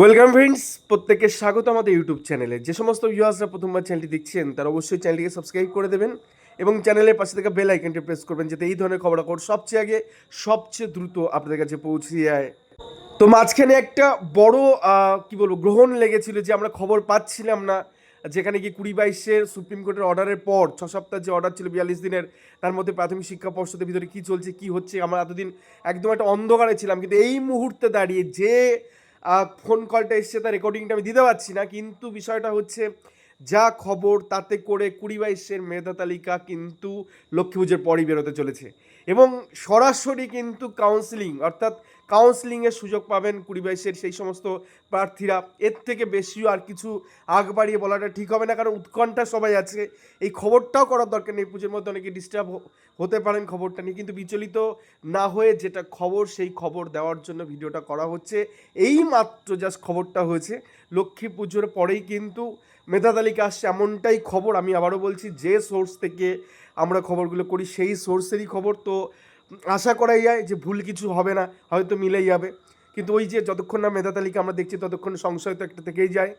Welcome friends প্রত্যেককে স্বাগত আমাদের ইউটিউব চ্যানেলে যে সমস্ত ভিউয়ার্সরা প্রথমবার চ্যানেলটি দেখছেন, তারা অবশ্যই চ্যানেলটিকে সাবস্ক্রাইব করে দেবেন এবং চ্যানেলের পাশে থাকা বেল আইকনটি প্রেস করবেন যাতে এই ধরনের খবরাখবর সবচেয়ে আগে, সবচেয়ে দ্রুত আপনাদের কাছে পৌঁছে যায়। তো মাঝখানে একটা বড় কি বলব, গ্রহণ লেগেছিল যে আমরা খবর পাচ্ছিলাম না, যেখানে কি কুড়ি বাইশের সুপ্রিম কোর্টের অর্ডারের পর, ছ সপ্তাহ যে অর্ডার ছিল বিয়াল্লিশ দিনের, তার মধ্যে প্রাথমিক শিক্ষা পর্ষদের ভিতরে কী চলছে, কি হচ্ছে, আমরা এতদিন একদম একটা অন্ধকারে ছিলাম, কিন্তু এই মুহূর্তে দাঁড়িয়ে যে ফোন কলটা এসছে, তার রেকর্ডিংটা আমি দিতে পারছি না, কিন্তু বিষয়টা হচ্ছে, যা খবর তাতে করে কুড়ি বাইশের মেধা তালিকা কিন্তু লক্ষ্মী পুজোর পরই বেরোতে চলেছে। এবং সরাসরি কিন্তু কাউন্সিলিং অর্থাৎ কাউন্সিলিংয়ের সুযোগ পাবেন কুড়ি বাইশের সেই সমস্ত প্রার্থীরা। এর থেকে বেশিও আর কিছু আগ বাড়িয়ে বলাটা ঠিক হবে না, কারণ উৎকণ্ঠা সবাই আছে। এই খবরটাও করার দরকার নেই পুজোর মধ্যে, অনেকে ডিস্টার্ব হতে পারেন খবরটা নিয়ে, কিন্তু বিচলিত না হয়ে যেটা খবর, সেই খবর দেওয়ার জন্য ভিডিওটা করা হচ্ছে। এই মাত্র জাস্ট খবরটা হয়েছে। লক্ষ্মী পুজোর পরেই কিন্তু মেধা তালিকা আসছে, এমনটাই খবর আমি আবারও বলছি, যে সোর্স থেকে আমরা খবরগুলো করি, সেই সোর্সেরই খবর। তো আশা করাই যায় যে ভুল কিছু হবে না, হয়তো মিলেই যাবে। কিন্তু ওই যে যতক্ষণ না মেধা তালিকা আমরা দেখছি, ততক্ষণ সংশয় তো একটা থেকেই যায়।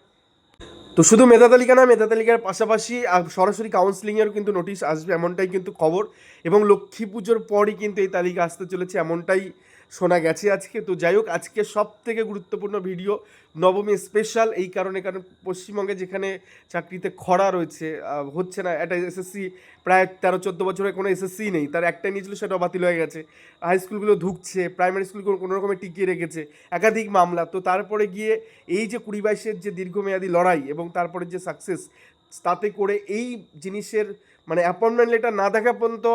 তো শুধু মেধা তালিকা না, মেধা তালিকার পাশাপাশি সরাসরি কাউন্সিলিংয়েরও কিন্তু নোটিশ আসবে, এমনটাই কিন্তু খবর। এবং লক্ষ্মী পুজোর পরই কিন্তু এই তালিকা আসতে চলেছে, এমনটাই শোনা গেছে আজকে। তো যাই হোক, আজকে সব থেকে গুরুত্বপূর্ণ ভিডিও নবমী স্পেশাল এই কারণে কারণ পশ্চিমবঙ্গে যেখানে চাকরিতে খরা রয়েছে হচ্ছে না, একটা এসএসসি প্রায় তেরো, চোদ্দ বছরের কোনো এসএসসি নেই। তার একটাই নিয়েছিল সেটাও বাতিল হয়ে গেছে। হাই স্কুলগুলো ধুকছে প্রাইমারি স্কুলগুলো কোনো রকমে টিকিয়ে রেখেছে, একাধিক মামলা। তো তারপরে গিয়ে এই যে কুড়ি বাইশের যে দীর্ঘমেয়াদী লড়াই এবং তারপরে যে সাকসেস তাতে করে এই জিনিসের মানে অ্যাপয়েন্টমেন্ট লেটার না দেখা পর্যন্ত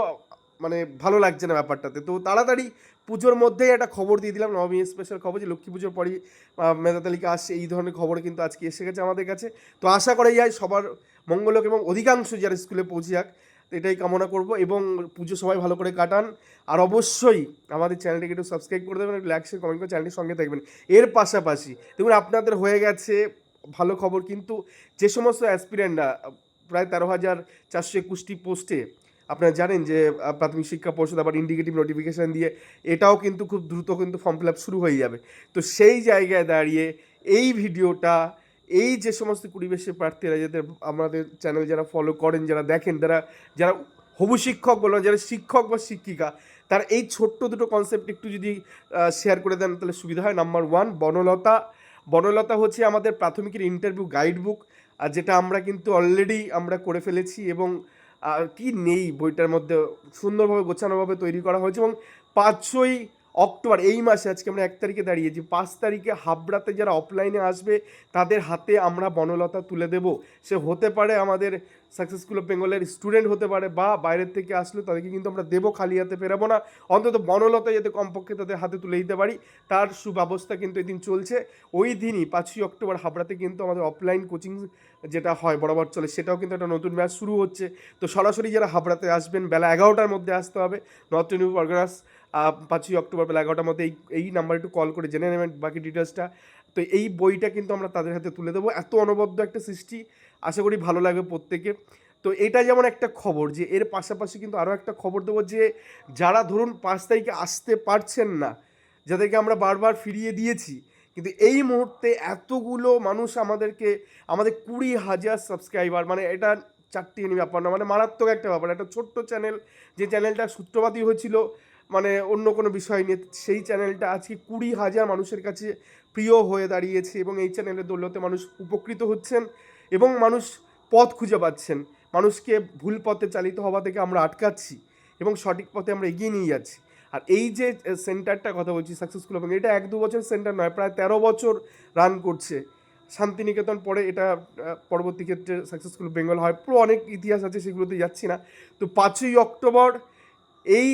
মানে ভালো লাগছে না ব্যাপারটাতে। তো তাড়াতাড়ি পুজোর মধ্যেই একটা খবর দিয়ে দিলাম নবমী স্পেশাল খবর যে লক্ষ্মী পুজোর পরই আহ, মেধা তালিকা আসছে এই ধরনের খবর কিন্তু আজকে এসে গেছে আমাদের কাছে। তো আশা করা যায় সবার মঙ্গল হোক এবং অধিকাংশ যারা স্কুলে পৌঁছে যাক এটাই কামনা করব এবং পুজো সবাই ভালো করে কাটান। আর অবশ্যই আমাদের চ্যানেলটিকে একটু সাবস্ক্রাইব করে দেবেন একটু লাইক শেয়ার কমেন্ট করে চ্যানেলটির সঙ্গে থাকবেন। এর পাশাপাশি দেখুন আপনাদের হয়ে গেছে ভালো খবর কিন্তু যে সমস্ত অ্যাসপিরেন্টরা প্রায় তেরো হাজার চারশো একুশটি পোস্টে আপনারা জানেন যে প্রাথমিক শিক্ষা পর্ষদ আবার ইন্ডিকেটিভ নোটিফিকেশান দিয়ে এটাও কিন্তু খুব দ্রুত কিন্তু ফর্ম ফিল আপ শুরু হয়ে যাবে। তো সেই জায়গায় দাঁড়িয়ে এই ভিডিওটা, এই যে সমস্ত পরিবেশের প্রার্থীরা যাদের আমাদের চ্যানেল যারা ফলো করেন, যারা দেখেন যারা যারা হবু শিক্ষক বলো, যারা শিক্ষক বা শিক্ষিকা, তারা এই ছোট্ট দুটো কনসেপ্ট একটু যদি শেয়ার করে দেন তাহলে সুবিধা হয়। Number one Banalata. বনলতা হচ্ছে আমাদের প্রাথমিকের ইন্টারভিউ গাইড বুক আর যেটা আমরা কিন্তু অলরেডি আমরা করে ফেলেছি এবং কি নেই বইটার মধ্যে সুন্দরভাবে গোছানোভাবে তৈরি করা হয়েছে এবং পাঁচই অক্টোবর এই মাসে আজকে আমরা এক তারিখে দাঁড়িয়েছি। পাঁচ তারিখে হাবড়াতে যারা অফলাইনে আসবে, তাদের হাতে আমরা বনলতা তুলে দেব। সে হতে পারে আমাদের সাকসেসফুল অফ বেঙ্গলের স্টুডেন্ট হতে পারে বা বাইরের থেকে আসলে তাদেরকে কিন্তু আমরা দেবো খালি হাতে ফেরাবো না। অন্তত বনলতা যাতে কমপক্ষে তাদের হাতে তুলে দিতে পারি, তার সুব্যবস্থা কিন্তু এদিন চলছে। ওই দিনই পাঁচই অক্টোবর হাবড়াতে কিন্তু আমাদের অফলাইন কোচিং যেটা হয় বরাবর চলে, সেটাও কিন্তু একটা নতুন ম্যাচ শুরু হচ্ছে। তো সরাসরি যারা হাবড়াতে আসবেন, বেলা এগারোটার মধ্যে আসতে হবে। নর্থ নিউ অর্গানাস পাঁচই অক্টোবর বেলা এগারোটার মধ্যে এই এই নাম্বার একটু কল করে জেনে নেবেন বাকি ডিটেলসটা তো এই বইটা কিন্তু আমরা তাদের হাতে তুলে দেবো। এত অনবদ্য একটা সৃষ্টি, আশা করি ভালো লাগবে প্রত্যেকে। তো এটা যেমন একটা খবর যে, এর পাশাপাশি কিন্তু আরও একটা খবর দেবো যে, যারা ধরুন পাঁচ তারিখে আসতে পারছেন না, যাদেরকে আমরা বারবার ফিরিয়ে দিয়েছি, কিন্তু এই মুহূর্তে এতগুলো মানুষ আমাদেরকে, আমাদের কুড়ি হাজার সাবস্ক্রাইবার মানে এটা চারটি ব্যাপার না মানে মারাত্মক একটা ব্যাপার। একটা ছোট্ট চ্যানেল যে চ্যানেলটা সূত্রপাতই হয়েছিল মানে অন্য কোনো বিষয় নিয়ে, সেই চ্যানেলটা আজকে কুড়ি হাজার মানুষের কাছে প্রিয় হয়ে দাঁড়িয়েছে এবং এই চ্যানেলের দৌলতে মানুষ উপকৃত হচ্ছেন এবং মানুষ পথ খুঁজে পাচ্ছেন। মানুষকে ভুল পথে চালিত হওয়া থেকে আমরা আটকাচ্ছি এবং সঠিক পথে আমরা এগিয়ে নিয়ে যাচ্ছি। আর এই যে সেন্টারটা কথা বলছি, সাকসেসফুল এবং এটা এক দু বছর সেন্টার নয়, প্রায় তেরো বছর রান করছে। শান্তিনিকেতন পরে এটা পরবর্তী ক্ষেত্রে সাকসেসফুল বেঙ্গল হয়। পুরো অনেক ইতিহাস আছে সেগুলোতে যাচ্ছি না। তো পাঁচই অক্টোবর এই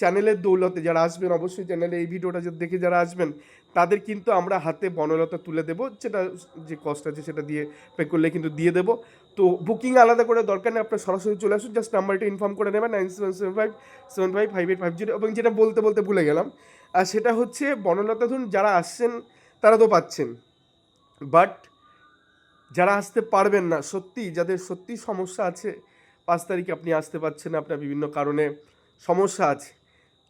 চ্যানেলের দৌলতে যারা আসবেন, অবশ্যই চ্যানেলে এই ভিডিওটা দেখে যারা আসবেন, তাদের কিন্তু আমরা হাতে বনলতা তুলে দেবো। যেটা যে কস্ট আছে সেটা দিয়ে পে করলে কিন্তু দিয়ে দেবো। তো বুকিং আলাদা করে দরকার নেই, আপনার সরাসরি চলে আসুন। জাস্ট নাম্বারটা ইনফর্ম করে নেবেন nine seven seven five seven five five eight five zero এবং যেটা বলতে বলতে ভুলে গেলাম, আর সেটা হচ্ছে বনলতা ধরুন, যারা আসছেন, তারা তো পাচ্ছেন। বাট যারা আসতে পারবেন না, সত্যি, যাদের সত্যি সমস্যা আছে, পাঁচ তারিখে আপনি আসতে পারছেন আপনার বিভিন্ন কারণে সমস্যা আছে।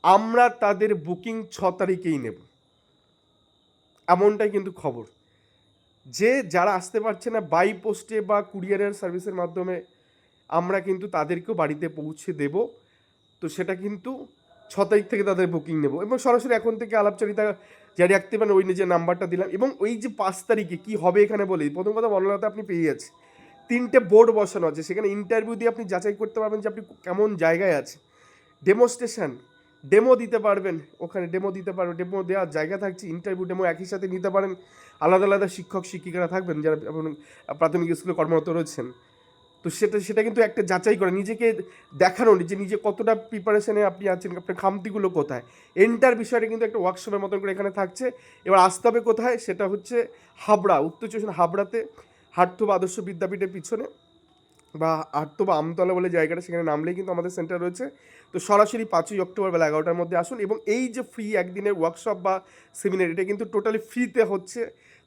আমরা তাদের বুকিং ছ তারিখেই নেব। এমনটাই কিন্তু খবর। যে যারা আসতে পারছে না বাই পোস্টে বা কুরিয়ারের সার্ভিসের মাধ্যমে, আমরা কিন্তু তাদেরকেও বাড়িতে পৌঁছে দেব। তো সেটা কিন্তু ছ তারিখ থেকে তাদের বুকিং নেব এবং সরাসরি এখন থেকে আলাপচারিতা জারি রাখতে পারেন। ওই নিজের নাম্বারটা দিলাম এবং ওই যে পাঁচ তারিখে কি হবে এখানে বলে, প্রথম কথা বনলতা আপনি পেয়ে যাচ্ছে তিনটে বোর্ড বসানো আছে, সেখানে ইন্টারভিউ দিয়ে আপনি যাচাই করতে পারবেন যে আপনি কেমন জায়গায় আছে ডেমোস্ট্রেশন ডেমো দিতে পারবেন। ওখানে ডেমো দিতে পারবেন। ডেমো দেওয়ার জায়গা থাকছে। ইন্টারভিউ ডেমো একই সাথে নিতে পারেন। আলাদা আলাদা শিক্ষক, শিক্ষিকারা থাকবেন যারা প্রাথমিক স্কুলে কর্মরত রয়েছেন। তো সেটা সেটা কিন্তু একটা যাচাই করে। নিজেকে দেখানো যে নিজে কতটা প্রিপারেশনে আপনি আছেন, আপনার খামতিগুলো কোথায়? এন্টার বিষয়টা কিন্তু একটা ওয়ার্কশপের মতন করে এখানে থাকছে। এবার আসতে হবে কোথায়? সেটা হচ্ছে হাবড়া। উত্তর পরগনা হাবড়াতে হাটথোবা আদর্শ বিদ্যাপীঠের পিছনে। বা হাটথোবা আমতলা বলে জায়গাটা সেখানে নামলেই কিন্তু আমাদের সেন্টার রয়েছে। তো সরাসরি পাঁচই অক্টোবর বেলা এগারোটার মধ্যে আসুন এবং এই যে ফ্রি একদিনের ওয়ার্কশপ বা সেমিনার এটা কিন্তু টোটালি ফ্রিতে হচ্ছে।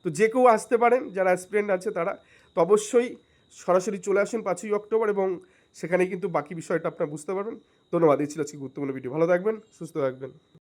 তো যে কেউ আসতে পারেন, যারা অ্যাসপিরেন্ট আছে তারা, তো অবশ্যই সরাসরি চলে আসুন পাঁচই অক্টোবর এবং সেখানে কিন্তু বাকি বিষয়টা আপনারা বুঝতে পারবেন। ধন্যবাদ, এই ছিল আজকে গুরুত্বপূর্ণ ভিডিও ভালো থাকবেন, সুস্থ থাকবেন।